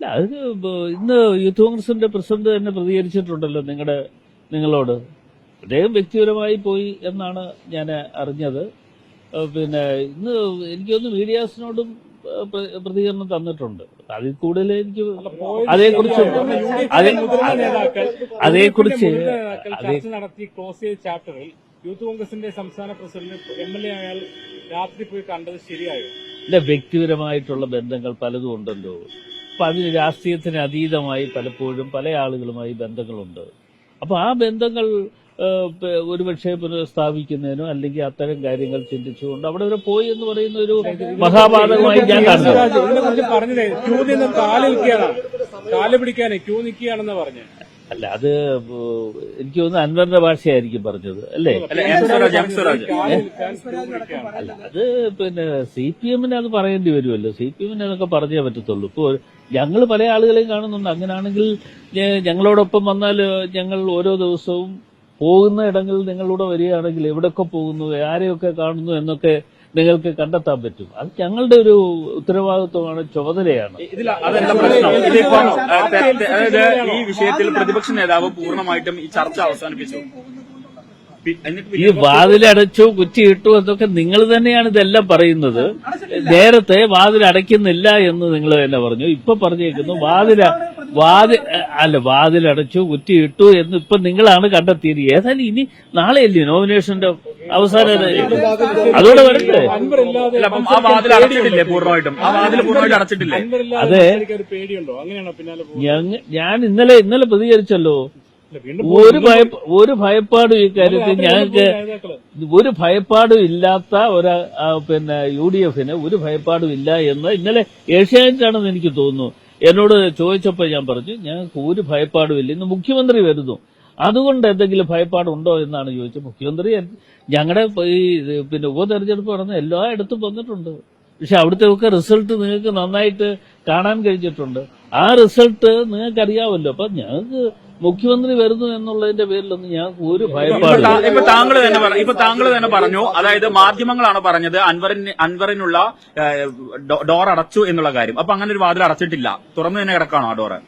അല്ല അത് ഇന്ന് യൂത്ത് കോൺഗ്രസിന്റെ പ്രസിഡന്റ് തന്നെ പ്രതികരിച്ചിട്ടുണ്ടല്ലോ നിങ്ങളുടെ നിങ്ങളോട്. അദ്ദേഹം വ്യക്തിപരമായി പോയി എന്നാണ് ഞാൻ അറിഞ്ഞത്. പിന്നെ ഇന്ന് എനിക്കൊന്ന് മീഡിയാസിനോടും പ്രതികരണം തന്നിട്ടുണ്ട്. അതിൽ കൂടുതൽ എനിക്ക് അതേക്കുറിച്ച് അതെ അതേക്കുറിച്ച് അതേ ചർച്ച നടത്തി ക്ലോസ് ചെയ്ത ചാപ്റ്ററിൽ യൂത്ത് കോൺഗ്രസിന്റെ സംസ്ഥാന പ്രസിഡന്റ് എം എൽ എ അയാൾ രാത്രി പോയി കണ്ടത് ശരിയായോ? ഇല്ല വ്യക്തിപരമായിട്ടുള്ള ബന്ധങ്ങൾ പലതും ഉണ്ടല്ലോ. അപ്പൊ അതിന് രാഷ്ട്രീയത്തിന് അതീതമായി പലപ്പോഴും പല ആളുകളുമായി ബന്ധങ്ങളുണ്ട് അപ്പൊ ആ ബന്ധങ്ങൾ ഒരുപക്ഷെ പുനഃസ്ഥാപിക്കുന്നതിനോ അല്ലെങ്കിൽ അത്തരം കാര്യങ്ങൾ ചിന്തിച്ചുകൊണ്ട് അവിടെ വരെ പോയി എന്ന് പറയുന്ന ഒരു മഹാപാതകമായി ഞാൻ കുറിച്ച് പറഞ്ഞത് ക്യൂ നിന്ന് കാൽ പിടിക്കാനേ ക്യൂ നിൽക്കുകയാണെന്ന് പറഞ്ഞു അല്ല അത് എനിക്ക് തോന്നുന്നു അൻവറിന്റെ ഭാഷയായിരിക്കും പറഞ്ഞത് അല്ലേ? അല്ല അത് പിന്നെ സി പി എമ്മിന് അത് പറയേണ്ടി വരുമല്ലോ. സി പി എമ്മിന് അതൊക്കെ പറഞ്ഞേ പറ്റത്തുള്ളൂ. ഇപ്പോൾ ഞങ്ങൾ പല ആളുകളെയും കാണുന്നുണ്ട്. അങ്ങനാണെങ്കിൽ ഞങ്ങളോടൊപ്പം വന്നാൽ ഞങ്ങൾ ഓരോ ദിവസവും പോകുന്ന ഇടങ്ങളിൽ നിങ്ങളുടെ വരികയാണെങ്കിൽ എവിടെയൊക്കെ പോകുന്നു ആരെയൊക്കെ കാണുന്നു എന്നൊക്കെ നിങ്ങൾക്ക് കണ്ടെത്താൻ പറ്റും. അത് ഞങ്ങളുടെ ഒരു ഉത്തരവാദിത്വമാണ് ചുമതലയാണ്. ഈ വിഷയത്തിൽ പ്രതിപക്ഷ നേതാവ് പൂർണമായിട്ടും ഈ ചർച്ച അവസാനിപ്പിച്ചു. ഈ വാതിലടച്ചു കുറ്റിയിട്ടു എന്നൊക്കെ നിങ്ങൾ തന്നെയാണ് ഇതെല്ലാം പറയുന്നത്. നേരത്തെ വാതിലടയ്ക്കുന്നില്ല എന്ന് നിങ്ങൾ തന്നെ പറഞ്ഞു. ഇപ്പൊ പറഞ്ഞേക്കുന്നു വാതില വാതിൽ അല്ല വാതിലടച്ചു കുറ്റിയിട്ടു എന്ന് ഇപ്പൊ നിങ്ങളാണ് കണ്ടെത്തിയത്. ഏതായാലും ഇനി നാളെയല്ലേ നോമിനേഷന്റെ അവസാന അതോടെ വരട്ടെ അല്ല, അപ്പം ആ വാതിൽ അടച്ചിട്ടില്ലേ? പൂർണമായിട്ടും. ആ വാതിൽ പൂർണമായിട്ട് അടച്ചിട്ടില്ലേ? അതെ. പേടിയുണ്ടോ? അങ്ങനെയാണോ പിന്നാലെ ഞാൻ ഇന്നലെ ഇന്നലെ പ്രതികരിച്ചല്ലോ. ഒരു ഭയ ഒരു ഭയപ്പാടും ഈ കാര്യത്തിൽ ഞങ്ങൾക്ക് ഒരു ഭയപ്പാടും ഇല്ലാത്ത ഒരു പിന്നെ യു ഡി എഫിന് ഒരു ഭയപ്പാടും ഇല്ല എന്ന് ഇന്നലെ ഏഷ്യാനെറ്റാണെന്ന് എനിക്ക് തോന്നുന്നു. എന്നോട് ചോദിച്ചപ്പോൾ ഞാൻ പറഞ്ഞു ഞങ്ങൾക്ക് ഒരു ഭയപ്പാടും ഇല്ല. ഇന്ന് മുഖ്യമന്ത്രി വരുന്നു. അതുകൊണ്ട് എന്തെങ്കിലും ഭയപ്പാടുണ്ടോ എന്നാണ് ചോദിച്ചത്. മുഖ്യമന്ത്രി ഞങ്ങളുടെ ഈ പിന്നെ ഉപതെരഞ്ഞെടുപ്പ് നടന്ന എല്ലായിടത്തും വന്നിട്ടുണ്ട്. പക്ഷെ അവിടുത്തെ ഒക്കെ റിസൾട്ട് നിങ്ങൾക്ക് നന്നായിട്ട് കാണാൻ കഴിഞ്ഞിട്ടുണ്ട്. ആ റിസൾട്ട് നിങ്ങൾക്ക് അറിയാമല്ലോ അപ്പൊ ഞങ്ങൾക്ക് മുഖ്യമന്ത്രി വരുന്നു എന്നുള്ളതിന്റെ പേരിലൊന്നും ഞാൻ ഒരു ഭയപ്പാടില്ല. ഇപ്പൊ താങ്കൾ തന്നെ പറഞ്ഞു ഇപ്പൊ താങ്കൾ തന്നെ പറഞ്ഞു. അതായത് മാധ്യമങ്ങളാണ് പറഞ്ഞത് അൻവറിന് അൻവറിനുള്ള ഡോർ അടച്ചു എന്നുള്ള കാര്യം. അപ്പൊ അങ്ങനെ ഒരു വാതിൽ അടച്ചിട്ടില്ല തുറന്നു തന്നെ കിടക്കാണോ ആ ഡോറ്?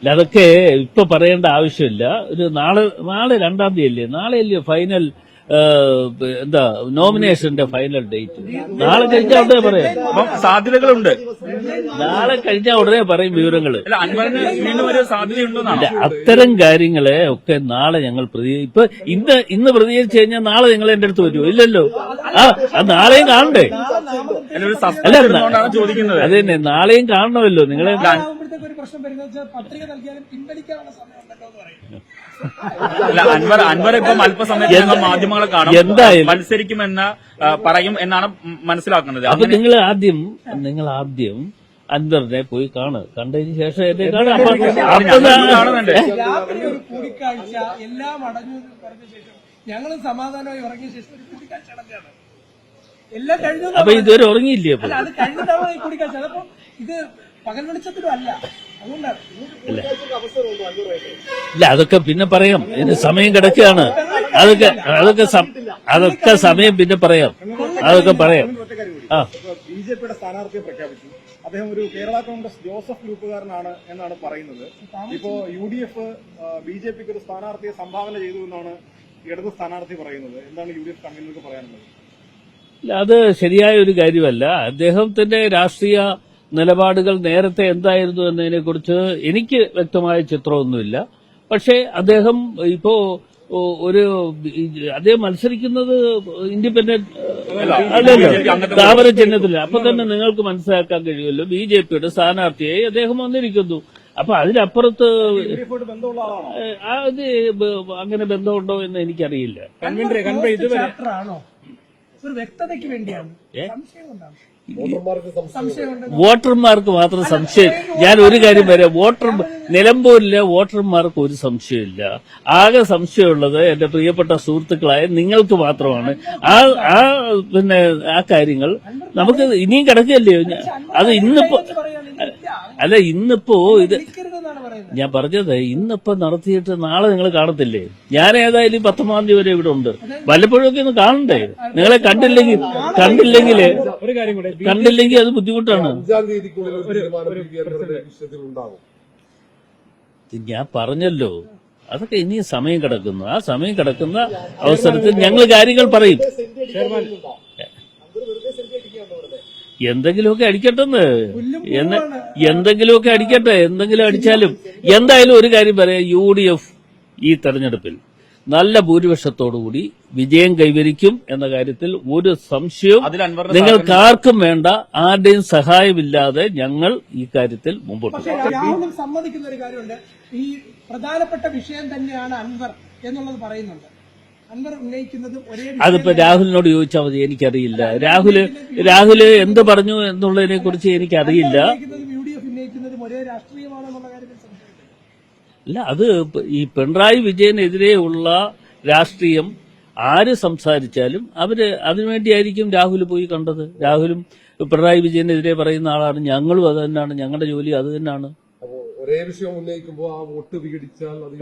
അല്ല, അതൊക്കെ ഇപ്പൊ പറയേണ്ട ആവശ്യമില്ല. ഒരു നാളെ നാളെ രണ്ടാം തീയതി അല്ലേ നാളെ അല്ലേ ഫൈനൽ എന്താ നോമിനേഷന്റെ ഫൈനൽ ഡേറ്റ് നാളെ കഴിഞ്ഞാൽ ഉടനെ പറയാം. സാധ്യതകളുണ്ട്. നാളെ കഴിഞ്ഞാൽ ഉടനെ പറയും വിവരങ്ങൾ അല്ല അത്തരം കാര്യങ്ങളെ ഒക്കെ നാളെ ഞങ്ങൾ പ്രതി ഇപ്പൊ ഇന്ന് ഇന്ന് പ്രതികരിച്ചു കഴിഞ്ഞാൽ നാളെ നിങ്ങൾ എന്റെ അടുത്ത് വരുമോ ഇല്ലല്ലോ. ആ നാളെയും കാണണ്ടേ? അല്ല അത് തന്നെ നാളെയും കാണണമല്ലോ നിങ്ങളെ. പ്രശ്നം വരുന്നത് പത്രിക നൽകിയാലും പിൻവലിക്കാനുള്ള സമയമുണ്ടല്ലോ എന്ന് പറയും. അല്ല അൻവർ അൻവർ ഇപ്പം അല്പസമയത്തിനകം മാധ്യമങ്ങളെ കാണും. എന്തായാലും- മത്സരിക്കുമെന്ന് ആ, പറയും എന്നാണ് മനസ്സിലാക്കുന്നത്. അപ്പൊ അങ്ങനെ നിങ്ങൾ ആദ്യം നിങ്ങൾ ആദ്യം അൻവറിനെ പോയി കാണ് കണ്ടതിന് ശേഷം എന്നെ കാണാം അപ്പൊ അപ്പൊ ഞങ്ങൾ കാണുന്നുണ്ട്? രാത്രി ഒരു കൂടിക്കാഴ്ച എല്ലാം അടഞ്ഞു പറഞ്ഞ ശേഷം ഞങ്ങളും സമാധാനമായി ഇറങ്ങിയ ശേഷം ഒരു കൂടിക്കാഴ്ച നടക്കുകയാണ്. എല്ലാം കഴിഞ്ഞു എന്നാ അപ്പൊ ഇതുവരെ ഉറങ്ങിയില്ലേ അപ്പൊ? അല്ല അത് കഴിഞ്ഞിട്ടാണ് ഈ കൂടിക്കാഴ്ച. അതപ്പം ഇത് പകൽ വെളിച്ചത്തിലും അല്ല ഇല്ല അതൊക്കെ പിന്നെ പറയാം. ഇതിന് സമയം കിടക്കുകയാണ്. അതൊക്കെ അതൊക്കെ അതൊക്കെ സമയം പിന്നെ പറയാം. അതൊക്കെ പറയാം. ആ. ബി ജെ പിയുടെ സ്ഥാനാർത്ഥിയെ പ്രഖ്യാപിച്ചു. അദ്ദേഹം ഒരു കേരള കോൺഗ്രസ് ജോസഫ് ഗ്രൂപ്പുകാരനാണ് എന്നാണ് പറയുന്നത്. ഇപ്പോ U D F B J പിക്ക് ഒരു സ്ഥാനാർത്ഥിയെ സംഭാവന ചെയ്തു എന്നാണ് ഇടത് സ്ഥാനാർത്ഥി പറയുന്നത്. എന്താണ് യു ഡി എഫ് കൺവീനർക്ക് പറയാനുള്ളത്? അത് ശരിയായ ഒരു കാര്യമല്ല. അദ്ദേഹത്തിന്റെ രാഷ്ട്രീയ നിലപാടുകൾ നേരത്തെ എന്തായിരുന്നു എന്നതിനെ കുറിച്ച് എനിക്ക് വ്യക്തമായ ചിത്രമൊന്നുമില്ല. പക്ഷേ അദ്ദേഹം ഇപ്പോ ഒരു അദ്ദേഹം മത്സരിക്കുന്നത് ഇൻഡിപെൻഡന്റ് അല്ലല്ലോ. സ്ഥാപന ചിഹ്നത്തില്ല അപ്പൊ തന്നെ നിങ്ങൾക്ക് മനസ്സിലാക്കാൻ കഴിയുമല്ലോ. ബി ജെ പിയുടെ സ്ഥാനാർത്ഥിയായി അദ്ദേഹം വന്നിരിക്കുന്നു. അപ്പൊ അതിനപ്പുറത്ത് അത് അങ്ങനെ ബന്ധമുണ്ടോ എന്ന് എനിക്കറിയില്ല. ഒരു വ്യക്തതയ്ക്ക് വേണ്ടിയാണ്. സംശയം വോട്ടർമാർക്ക് മാത്രം സംശയം. ഞാൻ ഒരു കാര്യം വരെ വോട്ടർ നിലമ്പൂരിലെ വോട്ടർമാർക്ക് ഒരു സംശയമില്ല. ആകെ സംശയമുള്ളത് എന്റെ പ്രിയപ്പെട്ട സുഹൃത്തുക്കളായ നിങ്ങൾക്ക് മാത്രമാണ്. ആ ആ പിന്നെ ആ കാര്യങ്ങൾ നമുക്ക് ഇനിയും കിടക്കുകയല്ലയോ അത് ഇന്നിപ്പോ അല്ല ഇന്നിപ്പോ ഇത് ഞാൻ പറഞ്ഞത് ഇന്നിപ്പോ നടത്തിയിട്ട് നാളെ നിങ്ങൾ കാണത്തില്ലേ? ഞാൻ ഏതായാലും പത്തൊമ്പതാം തീയതി വരെ ഇവിടെ ഉണ്ട്. വല്ലപ്പോഴും ഒക്കെ ഒന്ന് കാണണ്ടേ? നിങ്ങളെ കണ്ടില്ലെങ്കിൽ കണ്ടില്ലെങ്കിൽ ഒരു കാര്യം കൂടെ. കണ്ടില്ലെങ്കിൽ അത് ബുദ്ധിമുട്ടാണ്. അഞ്ചാം തീയതിക്കുള്ളിൽ ഒരു തീരുമാനം ഞാൻ പറഞ്ഞല്ലോ. അതൊക്കെ ഇനിയും സമയം കിടക്കുന്നു. ആ സമയം കിടക്കുന്ന അവസരത്തിൽ ഞങ്ങൾ കാര്യങ്ങൾ പറയും. എന്തെങ്കിലുമൊക്കെ അടിക്കട്ടെന്ന്. എന്ന് എന്തെങ്കിലുമൊക്കെ അടിക്കട്ടെ. എന്തെങ്കിലും അടിച്ചാലും. എന്തായാലും ഒരു കാര്യം പറയാം. യു ഡി എഫ് ഈ തെരഞ്ഞെടുപ്പിൽ നല്ല ഭൂരിപക്ഷത്തോടുകൂടി വിജയം കൈവരിക്കും എന്ന കാര്യത്തിൽ ഒരു സംശയവും നിങ്ങൾക്ക് ആർക്കും വേണ്ട ആരുടെയും സഹായമില്ലാതെ ഞങ്ങൾ ഈ കാര്യത്തിൽ മുമ്പോട്ട് സമ്മതിക്കുന്ന ഒരു കാര്യമുണ്ട്. ഈ പ്രധാനപ്പെട്ട വിഷയം തന്നെയാണ് അൻവർ എന്നുള്ളത് പറയുന്നുണ്ട്. അൻവർ ഉന്നയിക്കുന്നത് ഒരേ വിഷയം അതിപ്പോ രാഹുലിനോട് ചോദിച്ചാൽ മതി എനിക്കറിയില്ല. രാഹുൽ രാഹുൽ എന്ത് പറഞ്ഞു എന്നുള്ളതിനെ കുറിച്ച് എനിക്കറിയില്ല യു ഡി എഫ് ഉന്നയിക്കുന്നതും ഒരേ രാഷ്ട്രീയമാണെന്നുള്ള കാര്യത്തിൽ അല്ല അത് ഈ പിണറായി വിജയനെതിരെയുള്ള രാഷ്ട്രീയം ആര് സംസാരിച്ചാലും അവർ അതിനുവേണ്ടിയായിരിക്കും രാഹുൽ പോയി കണ്ടത്. രാഹുലും പിണറായി വിജയനെതിരെ പറയുന്ന ആളാണ് ഞങ്ങളും അത് തന്നെയാണ് ഞങ്ങളുടെ ജോലി അത് തന്നെയാണ് ഒരേ വിഷയം ഉന്നയിക്കുമ്പോൾ ആ വോട്ട് വിഘടിച്ചാൽ അത്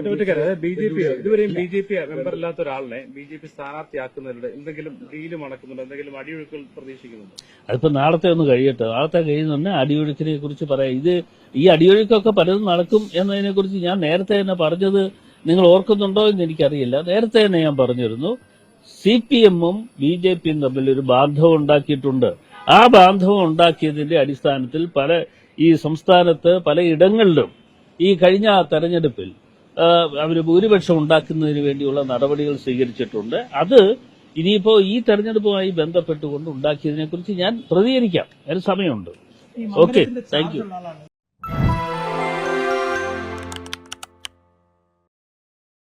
ബി ജെ പി ഇതുവരെയും ബി ജെ പി മെമ്പർ ഇല്ലാത്ത ഒരാളിനെ ബി ജെ പി സ്ഥാനാർത്ഥിയാക്കുന്നതിലൂടെ എന്തെങ്കിലും ഡീൽ മണക്കുന്നുണ്ടോ എന്തെങ്കിലും അടിയൊഴുക്കുകൾ പ്രതീക്ഷിക്കുന്നുണ്ടോ? അതിപ്പോ നാളത്തെ ഒന്ന് കഴിയട്ടെ. നാളത്തെ കഴിയുന്ന അടിയൊഴുക്കിനെ കുറിച്ച് പറയാം. ഇത് ഈ അടിയൊഴുക്കൊക്കെ പലതും നടക്കും എന്നതിനെ കുറിച്ച് ഞാൻ നേരത്തെ തന്നെ പറഞ്ഞത് നിങ്ങൾ ഓർക്കുന്നുണ്ടോ എന്ന് എനിക്കറിയില്ല. നേരത്തെ തന്നെ ഞാൻ പറഞ്ഞിരുന്നു സി പി എമ്മും ബി ജെ പിയും തമ്മിൽ ഒരു ബാന്ധവം ഉണ്ടാക്കിയിട്ടുണ്ട്. ആ ബാന്ധവം ഉണ്ടാക്കിയതിന്റെ അടിസ്ഥാനത്തിൽ പല ഈ സംസ്ഥാനത്ത് പലയിടങ്ങളിലും ഈ കഴിഞ്ഞ തെരഞ്ഞെടുപ്പിൽ അവർ ഭൂരിപക്ഷം ഉണ്ടാക്കുന്നതിന് വേണ്ടിയുള്ള നടപടികൾ സ്വീകരിച്ചിട്ടുണ്ട്. അത് ഇനിയിപ്പോ ഈ തെരഞ്ഞെടുപ്പുമായി ബന്ധപ്പെട്ടുകൊണ്ട് ഉണ്ടാക്കിയതിനെ കുറിച്ച് ഞാൻ പ്രതികരിക്കാം. അതിന് സമയമുണ്ട്. Okay thank you